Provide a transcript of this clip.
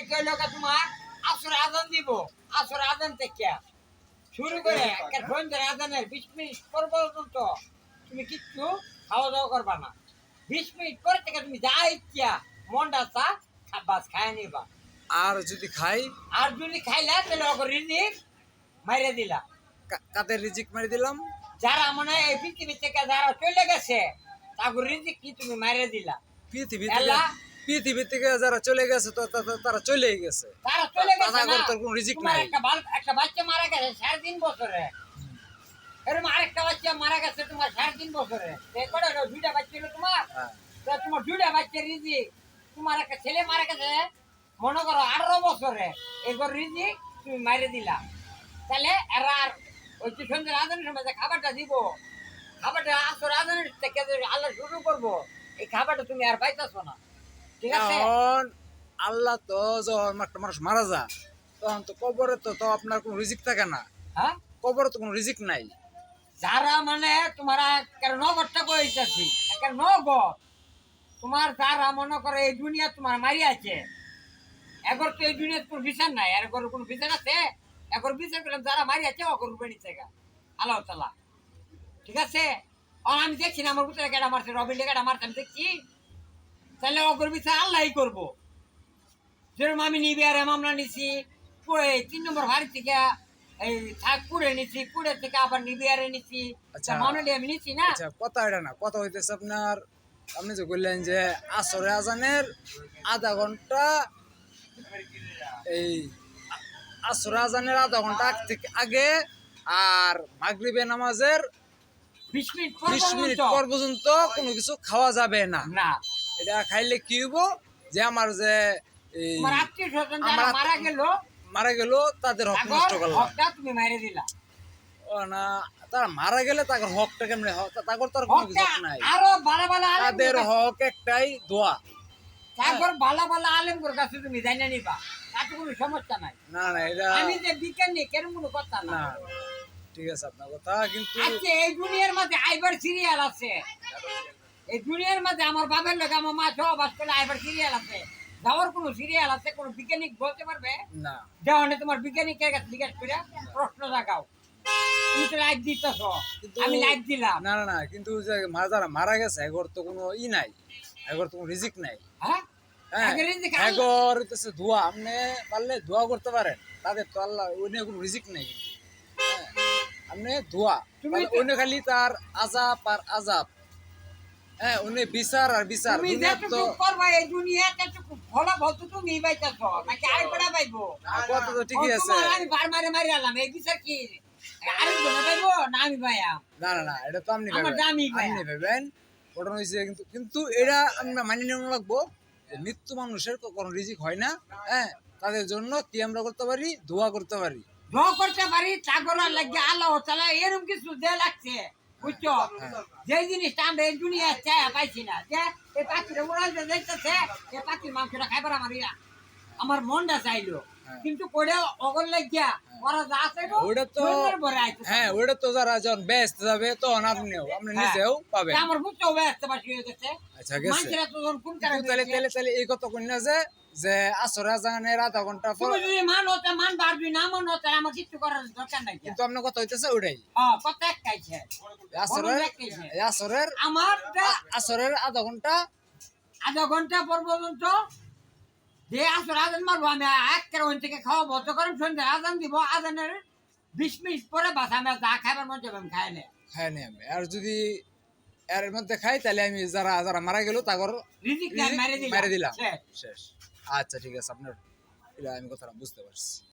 থেকে লোক তোমার আসর আদান দিব? আসর আদান থেকে। শুরু করে সন্ধ্যের আদানের বিশ মিনিট পর পর্যন্ত তুমি কিচ্ছু খাওয়া দাওয়া করবা না। বিশ মিনিট পর থেকে তুমি যা ইচ্ছা মনটা চা বাস খায় নিবা। আর যদি খাই? আর যদি খাইলা তাহলে ওকে রিজিক মাইরে দিলা। কাদের রিজিক মারি দিলাম? যারা মনে হয় এই পৃথিবী থেকে যারা চলে গেছে তাকে রিজিক কি তুমি মাইরে দিলা? পৃথিবী? পৃথিবী থেকে যারা চলে গেছে তারা চলেই গেছে। চলে গেছে তাদের না। তোর কোনো রিজিক নাই। একটা বাচ্চা মারা গেছে সাড়ে তিন বছরে। এরকম আরেকটা বাচ্চা মারা গেছে তোমার সাড়ে তিন বছরে। তো এ কটা হলো? দুইটা বাচ্চা হলো তোমার। তোমার দুইটা বাচ্চা রিজিক। তোমার একটা ছেলে মারা গেছে মনে করো আঠারো বছরে। এবার রিজিক তুমি মাইরে দিলা। তাহলে এরা আর ওই যে সন্ধ্যে সময় যে খাবারটা দিব খাবারটা আসর রাজনের থেকে আল্লাহ শুরু করব এই খাবারটা তুমি আর পাইতেছো না। ঠিক আল্লাহ তো যখন একটা মানুষ মারা যায় তখন তো কবরে তো তো আপনার কোনো রিজিক থাকে না। হ্যাঁ? কবরে তো কোনো রিজিক নাই। যারা মানে তোমার নগরটা কইতাছি তোমার যারা মনে করে এই দুনিয়া তোমার মারি আছে তো এই দুনিয়ার কোনো বিচার নাই আর এগর কোনো বিচার আছে? এগর বিচার করলাম যারা মারি আছে অগর রূপে নিচ্ছে আল্লাহ তালা ঠিক আছে? আমি দেখছি না আমার ভিতরে কেটা মারছে রবিন কেটা মারছে আমি দেখছি। তাহলে অগর বিচার আল্লাহই করব। যেরকম আমি নিবি আর মামলা নিছি তিন নম্বর বাড়ি থেকে এই কুড়ে নিছি কুড়ে থেকে আবার নিছি। আচ্ছা। মামলা আমি নিছি না? আচ্ছা কথা এটা না কথা হইতেছে আপনার আপনি যে বললেন যে আসরে আজানের আধা ঘণ্টা এই আসরে আজানের আধা ঘণ্টা থেকে আগে আর মাগরিবে নামাজের বিশ মিনিট। পর পর্যন্ত কোনো কিছু খাওয়া যাবে না। না। এটা খাইলে কি হইব? যে আমার যে মারা গেল মারা গেল তাদের হক নষ্ট করলাম। তুমি মাইরে দিলা। ও না তারা মারা গেলে তাদের হকটা কেমনে হক তাদের তো আর কোনো কিছু নাই। আরও ভালো ভালো তাদের হক একটাই দোয়া। তারপর ভালো ভালো আলেম করে কাছে তুমি জানিয়ে নিবা। তাতে কোনো সমস্যা নাই। না না এটা আমি যে বিজ্ঞানী কেন কোনো কথা না। না ঠিক আছে আপনার কথা কিন্তু আচ্ছা এই দুনিয়ার মধ্যে আইবার সিরিয়াল আছে। এই দুনিয়ার মধ্যে আমার বাবার লোক আমার মা আইবার সিরিয়াল আছে। যাওয়ার কোনো সিরিয়াল আছে কোনো বিজ্ঞানিক বলতে পারবে? না। দেওয়ানে তোমার বিজ্ঞানিকের কাছে জিজ্ঞেস করে প্রশ্ন জাগাও। তুমি তো লাইভ দিতেছ আমি লাইভ দিলাম। না না না কিন্তু যে যারা মারা গেছে এগর তো কোনো ই নাই। এগর তো কোনো রিজিক নাই। হ্যাঁ? হ্যাঁ এগের হইতেছে দোয়া। আপনি পারলে দোয়া করতে পারেন। তাদের তো আল্লাহ ওই নিয়ে কোনো রিজিক নাই কিন্তু। হ্যাঁ, আপনি তাহলে অন্য খালি তার আজাব আর আজাব। হ্যাঁ উনি বিচার আর বিচার তুমি যেটুকু করবা এই দুনিয়া তেটুকু ভালো ভদ্র তুমি নাকি আরেক বেড়া পাইবো? কথা তো ঠিকই আছে। আমি বার মারে মারি আলাম এই বিচার কি? পাইবো না আমি না না না এটা তো আপনি আমার দামি। আপনি ঘটনা হয়েছে কিন্তু কিন্তু এটা আমরা মানি নেওয়া লাগবো। মৃত্যু মানুষের কোনো রিজিক হয় না হ্যাঁ? তাদের জন্য কি আমরা করতে পারি? দোয়া করতে পারি। ড করতে পারি চাকরা লাগে আল্লাহ তালা এরকম কিছু দে লাগছে। বুঝছ? যে জিনিসটা আমরা এই দুনিয়া চাই পাইছি না যে এই পাখিটা উড়াইতে দেখতেছে এই পাখির মাংসটা খাইবার আমার ইয়া আমার মনটা চাইলো। হ্যাঁ। কিন্তু করে অগল লাগিয়া ওরা যা আছে ওটা তো। হ্যাঁ ওটা তো যারা যখন ব্যস্ত যাবে তখন আপনিও আপনি হ্যাঁ। নিজেও পাবেন। আমার বুঝতেও ব্যস্ত বাসি হয়ে গেছে। আচ্ছা গেছে। মানুষেরা তো যখন কোন কারণে তাহলে তাহলে তাহলে এই কথা কই না যে যে আসরা জানের আধা ঘণ্টা পর তুমি যদি মানো তা মান পারবি না মানো তাহলে আমার কিছু করার দরকার নাই কিন্তু আপনার কথা হইতেছে ওটাই হ্যাঁ কথা একটাই ছে। আসরের। আসরের আমার আসরের আধা ঘণ্টা আধা ঘণ্টা পর পর্যন্ত যে আসর আজান মারবো আমি এক একের ওই থেকে খাওয়াবো তখন সন্ধ্যা আজান দিব। আজানের বিশ মিনিট পরে বাস আমি যা খাইবার মন যাবে খাই না। খাই নাই আমি। আর যদি এর মধ্যে খাই তাহলে আমি যারা যারা মারা গেল তাগর মেরে দিলাম। শেষ। আচ্ছা ঠিক আছে আপনার এটা আমি কথাটা বুঝতে পারছি।